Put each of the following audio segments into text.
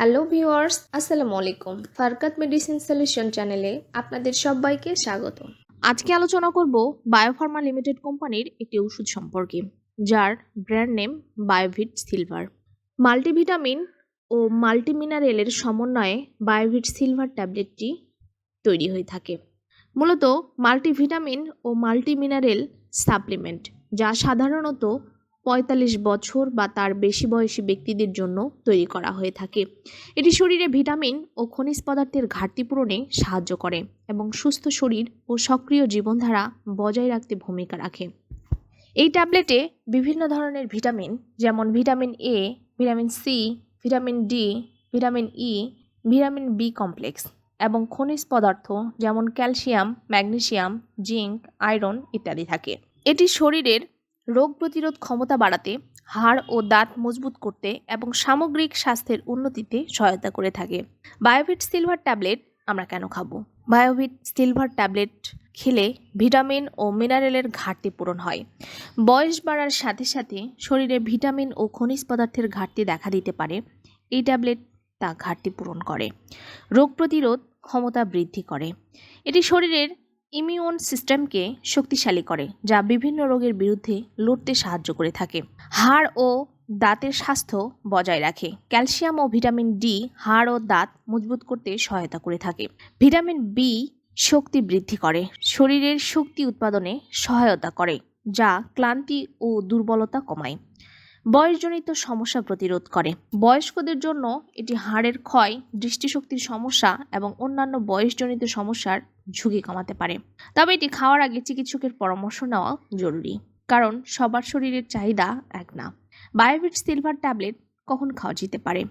Hello viewers, আসসালামু আলাইকুম। ফারকাত medicine solution চ্যানেলে আপনাদের সবাইকে স্বাগত। আজকে আলোচনা করব বায়োফার্মা লিমিটেড কোম্পানির একটি ওষুধ সম্পর্কে, যার brand name Biovit Silver. Multivitamin ও মাল্টিমিনারেলের সমন্বয়ে বায়োভিট সিলভার ট্যাবলেটটি তৈরি হয়ে থাকে। মূলত মাল্টিভিটামিন ও মাল্টিমিনারেল সাপ্লিমেন্ট, যা সাধারণত পঁয়তাল্লিশ বছর বা তার বেশি বয়সী ব্যক্তিদের জন্য তৈরি করা হয়ে থাকে। এটি শরীরে ভিটামিন ও খনিজ পদার্থের ঘাটতি পূরণে সাহায্য করে এবং সুস্থ শরীর ও সক্রিয় জীবনধারা বজায় রাখতে ভূমিকা রাখে। এই ট্যাবলেটে বিভিন্ন ধরনের ভিটামিন, যেমন vitamin A vitamin C vitamin D vitamin E vitamin B complex এবং খনিজ পদার্থ, যেমন ক্যালসিয়াম, ম্যাগনেসিয়াম, জিঙ্ক, আয়রন ইত্যাদি থাকে। এটি শরীরের রোগ প্রতিরোধ ক্ষমতা বাড়াতে, হাড় ও দাঁত মজবুত করতে এবং সামগ্রিক স্বাস্থ্যের উন্নতিতে সহায়তা করে থাকে। বায়োভিট সিলভার ট্যাবলেট আমরা কেন খাব? বায়োভিট সিলভার ট্যাবলেট খেলে ভিটামিন ও মিনারেলের ঘাটতি পূরণ হয়। বয়স বাড়ার সাথে সাথে শরীরে ভিটামিন ও খনিজ পদার্থের ঘাটতি দেখা দিতে পারে। এই ট্যাবলেট তা ঘাটতি পূরণ করে। রোগ প্রতিরোধ ক্ষমতা বৃদ্ধি করে। এটি শরীরের ইমিউন সিস্টেমকে শক্তিশালী করে, যা বিভিন্ন রোগের বিরুদ্ধে লড়তে সাহায্য করে থাকে। হাড় ও দাঁতের স্বাস্থ্য বজায় রাখে। ক্যালসিয়াম ও ভিটামিন ডি হাড় ও দাঁত মজবুত করতে সহায়তা করে থাকে। ভিটামিন বি শক্তি বৃদ্ধি করে, শরীরের শক্তি উৎপাদনে সহায়তা করে, যা ক্লান্তি ও দুর্বলতা কমায়। বয়সজনিত সমস্যা প্রতিরোধ করে। বয়স্কদের জন্য এটি হাড়ের ক্ষয়, দৃষ্টিশক্তির সমস্যা এবং অন্যান্য বয়সজনিত সমস্যার ঝুঁকি কমাতে পারে। তবে এটি খাওয়ার আগে চিকিৎসকের পরামর্শ নেওয়া জরুরি, কারণ সবার শরীরের চাহিদা এক না। বায়োভিট সিলভার ট্যাবলেট কখন খাওয়া যেতে পারে?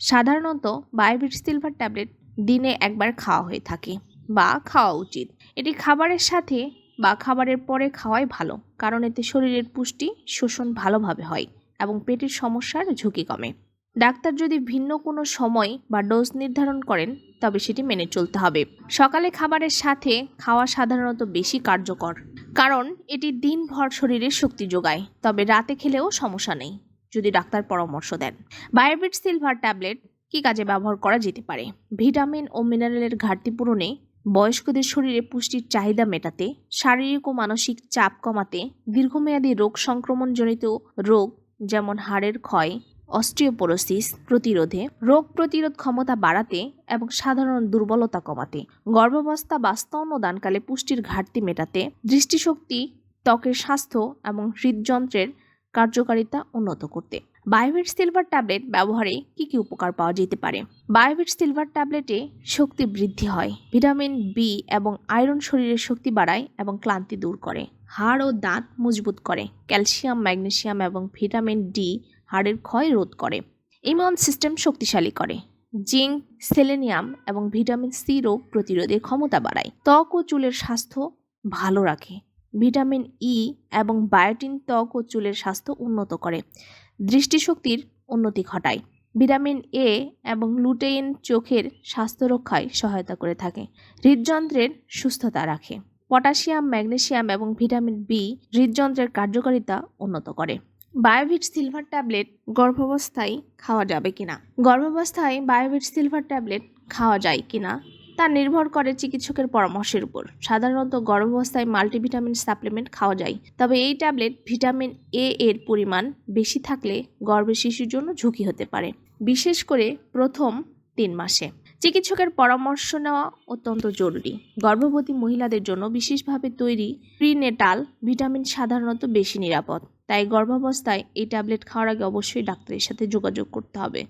সাধারণত বায়োভিট সিলভার ট্যাবলেট দিনে একবার খাওয়া হয়ে থাকে বা খাওয়া উচিত। এটি খাবারের সাথে বা খাবারের পরে খাওয়াই ভালো, কারণ এতে শরীরের পুষ্টি শোষণ ভালোভাবে হয়। এবং পেটের সমস্যার ঝুঁকি কমে। ডাক্তার যদি ভিন্ন কোনো সময় বা ডোজ নির্ধারণ করেন, তবে সেটি মেনে চলতে হবে। সকালে খাবারের সাথে খাওয়া সাধারণত বেশি কার্যকর, কারণ এটি দিনভর শরীরে শক্তি যোগায়, তবে রাতে খেলেও সমস্যা নেই, যদি ডাক্তার পরামর্শ দেন। বায়োবিট সিলভার ট্যাবলেট কী কাজে ব্যবহার করা যেতে পারে? ভিটামিন ও মিনারেলের ঘাটতি পূরণে বয়স্কদের শরীরে পুষ্টির চাহিদা মেটাতে, শারীরিক ও মানসিক চাপ কমাতে দীর্ঘমেয়াদী রোগ সংক্রমণজনিত রোগ যেমন হাড়ের ক্ষয় অস্ট্রিওপোরোসিস প্রতিরোধে, রোগ প্রতিরোধ ক্ষমতা বাড়াতে এবং সাধারণ দুর্বলতা কমাতে। গর্ভাবস্থা বা স্তন্যদানকালে পুষ্টির ঘাটতি মেটাতে, দৃষ্টিশক্তি, ত্বকের স্বাস্থ্য এবং হৃদযন্ত্রের কার্যকারিতা উন্নত করতে। বায়োভিট সিলভার ট্যাবলেট ব্যবহারে কি কি উপকার পাওয়া যেতে পারে? বায়োভিট সিলভার ট্যাবলেটে শক্তি বৃদ্ধি হয়, ভিটামিন বি এবং আয়রন শরীরের শক্তি বাড়ায় এবং ক্লান্তি দূর করে। হাড় ও দাঁত মজবুত করে, ক্যালসিয়াম, ম্যাগনেসিয়াম এবং ভিটামিন ডি হাড়ের ক্ষয় রোধ করে। ইমিউন সিস্টেম শক্তিশালী করে। জিঙ্ক, সেলেনিয়াম এবং ভিটামিন সি রোগ প্রতিরোধের ক্ষমতা বাড়ায়। ত্বক ও চুলের স্বাস্থ্য ভালো রাখে। ভিটামিন ই এবং বায়োটিন ত্বক ও চুলের স্বাস্থ্য উন্নত করে। দৃষ্টিশক্তির উন্নতি ঘটায়। ভিটামিন এ এবং লুটেইন চোখের স্বাস্থ্য রক্ষায় সহায়তা করে থাকে। হৃদযন্ত্রের সুস্থতা রাখে। পটাশিয়াম ম্যাগনেসিয়াম এবং ভিটামিন বি হৃদযন্ত্রের কার্যকারিতা উন্নত করে। বায়োভিট সিলভার ট্যাবলেট গর্ভাবস্থায় খাওয়া যাবে কিনা? গর্ভাবস্থায় বায়োভিট সিলভার ট্যাবলেট খাওয়া যায় কিনা? তা নির্ভর করে চিকিৎসকের পরামর্শের উপর। সাধারণত গর্ভাবস্থায় মাল্টিভিটামিন সাপ্লিমেন্ট খাওয়া যায়। তবে এই ট্যাবলেট ভিটামিন এ এর পরিমাণ বেশি থাকলে গর্ভে শিশুর জন্য ঝুঁকি হতে পারে, বিশেষ করে প্রথম তিন মাসে। চিকিৎসকের পরামর্শ নেওয়া অত্যন্ত জরুরি। গর্ভবতী মহিলাদের জন্য বিশেষভাবে তৈরি প্রিনেটাল ভিটামিন সাধারণত বেশি নিরাপদ। তাই গর্ভাবস্থায় এই ট্যাবলেট খাওয়ার আগে অবশ্যই ডাক্তারের সাথে যোগাযোগ করতে হবে।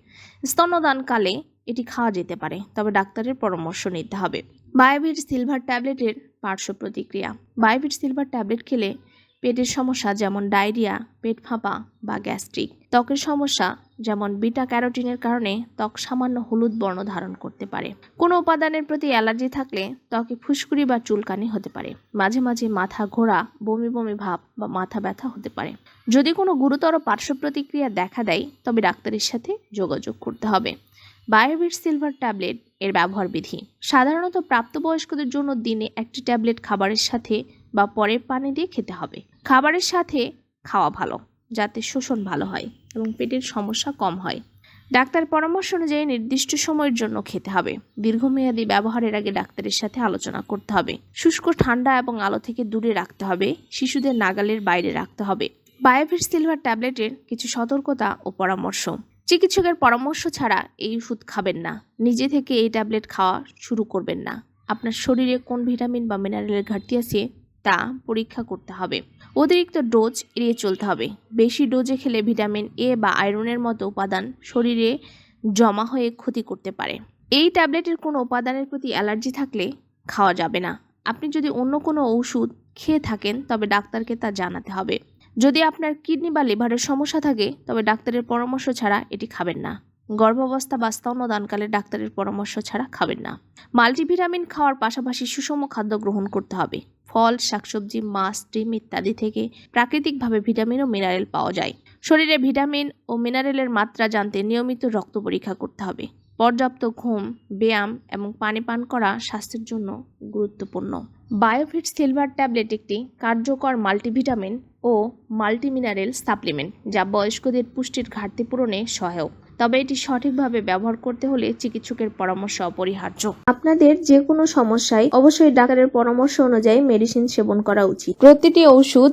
স্তন্যদানকালে এটি খাওয়া যেতে পারে, তবে ডাক্তারের পরামর্শ নিতে হবে। বায়োভিট সিলভার ট্যাবলেটের পার্শ্ব প্রতিক্রিয়া। বায়োভিট সিলভার ট্যাবলেট খেলে পেটের সমস্যা যেমন ডায়রিয়া, পেট ফাঁপা বা গ্যাস্ট্রিক। ত্বকের সমস্যা যেমন বিটা ক্যারোটিনের কারণে ত্বক সামান্য হলুদ বর্ণ ধারণ করতে পারে। কোনো উপাদানের প্রতি অ্যালার্জি থাকলে ত্বকে ফুসকুড়ি বা চুলকানি হতে পারে। মাঝে মাঝে মাথা ঘোরা, বমি বমি ভাব বা মাথা ব্যথা হতে পারে। যদি কোনো গুরুতর পার্শ্ব প্রতিক্রিয়া দেখা দেয়, তবে ডাক্তারের সাথে যোগাযোগ করতে হবে। বায়োভিট সিলভার ট্যাবলেট এর ব্যবহার বিধি সাধারণত প্রাপ্তবয়স্কদের জন্য দিনে একটি ট্যাবলেট খাবারের সাথে বা পরে পানি দিয়ে খেতে হবে। খাবারের সাথে খাওয়া ভালো, যাতে শোষণ ভালো হয় এবং পেটের সমস্যা কম হয়। ডাক্তার পরামর্শ অনুযায়ী নির্দিষ্ট সময়ের জন্য খেতে হবে। দীর্ঘমেয়াদী ব্যবহারের আগে ডাক্তারের সাথে আলোচনা করতে হবে। শুষ্ক, ঠান্ডা এবং আলো থেকে দূরে রাখতে হবে। শিশুদের নাগালের বাইরে রাখতে হবে। বায়োভিট সিলভার ট্যাবলেটের কিছু সতর্কতা ও পরামর্শ। চিকিৎসকের পরামর্শ ছাড়া এই ওষুধ খাবেন না। নিজে থেকে এই ট্যাবলেট খাওয়া শুরু করবেন না। আপনার শরীরে কোন ভিটামিন বা মিনারেলের ঘাটতি আছে, তা পরীক্ষা করতে হবে। অতিরিক্ত ডোজ এড়িয়ে চলতে হবে। বেশি ডোজে খেলে ভিটামিন এ বা আয়রনের মতো উপাদান শরীরে জমা হয়ে ক্ষতি করতে পারে। এই ট্যাবলেটের কোনো উপাদানের প্রতি অ্যালার্জি থাকলে খাওয়া যাবে না। আপনি যদি অন্য কোনো ওষুধ খেয়ে থাকেন, তবে ডাক্তারকে তা জানাতে হবে। যদি আপনার কিডনি বা লিভারের সমস্যা থাকে, তবে ডাক্তারের পরামর্শ ছাড়া এটি খাবেন না। গর্ভাবস্থা বা স্তন্যদানকালে ডাক্তারের পরামর্শ ছাড়া খাবেন না। মাল্টিভিটামিন খাওয়ার পাশাপাশি সুষম খাদ্য গ্রহণ করতে হবে। ফল, শাকসবজি, মাছ, ডিম ইত্যাদি থেকে প্রাকৃতিকভাবে ভিটামিন ও মিনারেল পাওয়া যায়। শরীরে ভিটামিন ও মিনারেলের মাত্রা জানতে নিয়মিত রক্ত পরীক্ষা করতে হবে। পর্যাপ্ত ঘুম, ব্যায়াম এবং পানি পান করা স্বাস্থ্যের জন্য গুরুত্বপূর্ণ। বায়োফিট সিলভার ট্যাবলেট একটি কার্যকর মাল্টিভিটামিন ও মাল্টিমিনারেল সাপ্লিমেন্ট, যা বয়স্কদের পুষ্টির ঘাটতি পূরণে সহায়ক। তবে এটি সঠিকভাবে ব্যবহার করতে হলে চিকিৎসকের পরামর্শ অপরিহার্য। আপনাদের যে কোনো সমস্যায় অবশ্যই ডাক্তারের পরামর্শ অনুযায়ী মেডিসিন সেবন করা উচিত। প্রতিটি ঔষধ